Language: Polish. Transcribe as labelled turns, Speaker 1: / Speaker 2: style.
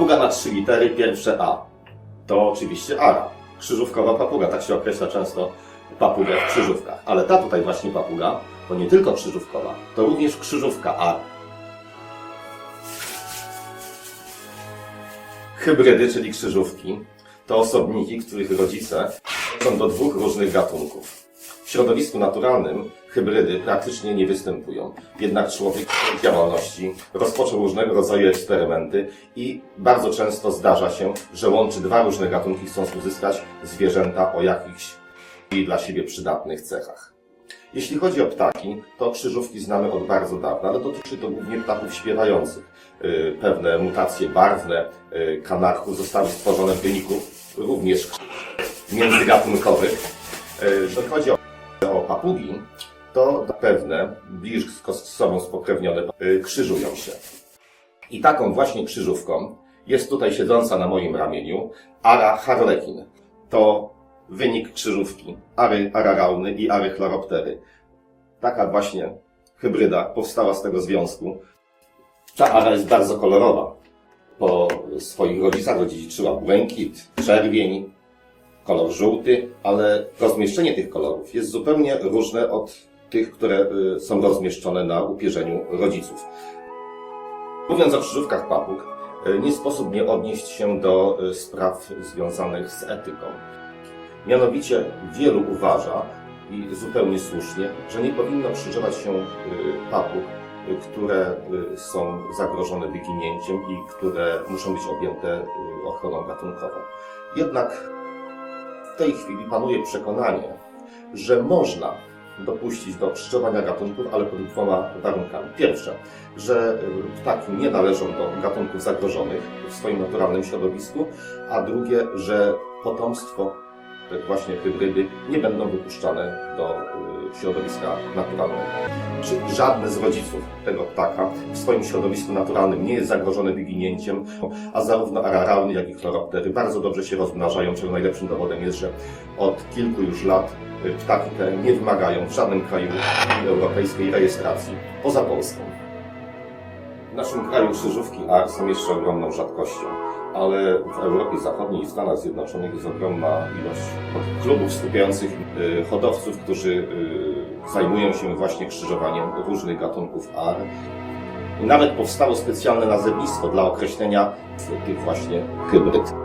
Speaker 1: Papuga na trzy litery, pierwsze A. To oczywiście ara. Krzyżówkowa papuga, tak się określa często papugę w krzyżówkach. Ale ta tutaj właśnie papuga to nie tylko krzyżówkowa, to również krzyżówka A. Hybrydy, czyli krzyżówki, to osobniki, których rodzice są do dwóch różnych gatunków. W środowisku naturalnym hybrydy praktycznie nie występują. Jednak człowiek w działalności rozpoczął różnego rodzaju eksperymenty i bardzo często zdarza się, że łączy dwa różne gatunki, chcąc uzyskać zwierzęta o jakichś i dla siebie przydatnych cechach. Jeśli chodzi o ptaki, to krzyżówki znamy od bardzo dawna, ale dotyczy to głównie ptaków śpiewających. Yy, Pewne mutacje barwne yy, kanarków zostały stworzone w wyniku również międzygatunkowych. Yy, Jeśli chodzi o papugi, to pewne, blisko z sobą spokrewnione, yy, krzyżują się. I taką właśnie krzyżówką jest tutaj siedząca na moim ramieniu Ara harlekin. To wynik krzyżówki Ary ararauny i Ary chloroptery. Taka właśnie hybryda powstała z tego związku. Ta ara jest bardzo kolorowa. Po swoich rodzicach odziedziczyła błękit, czerwień, kolor żółty, ale rozmieszczenie tych kolorów jest zupełnie różne od tych, które y, są rozmieszczone na upierzeniu rodziców. Mówiąc o krzyżówkach papug, y, nie sposób nie odnieść się do y, spraw związanych z etyką. Mianowicie wielu uważa, i zupełnie słusznie, że nie powinno krzyżować się papug, które są zagrożone wyginięciem i które muszą być objęte ochroną gatunkową. Jednak tej chwili panuje przekonanie, że można dopuścić do krzyżowania gatunków, ale pod dwoma warunkami. Pierwsze, że y, ptaki nie należą do gatunków zagrożonych w swoim naturalnym środowisku, a drugie, że potomstwo te właśnie hybrydy nie będą wypuszczane do y, środowiska naturalnego. Czy żadne z rodziców tego ptaka w swoim środowisku naturalnym nie jest zagrożone wyginięciem, a zarówno ararauny, jak i chloroptery bardzo dobrze się rozmnażają, czego najlepszym dowodem jest, że od kilku już lat y, ptaki te nie wymagają w żadnym kraju Europejskiej rejestracji, poza Polską. W naszym kraju krzyżówki AR są jeszcze ogromną rzadkością, ale w Europie Zachodniej i Stanach Zjednoczonych jest ogromna ilość klubów skupiających y, hodowców, którzy y, zajmują się właśnie krzyżowaniem różnych gatunków AR. I nawet powstało specjalne nazewnictwo dla określenia tych właśnie hybryd.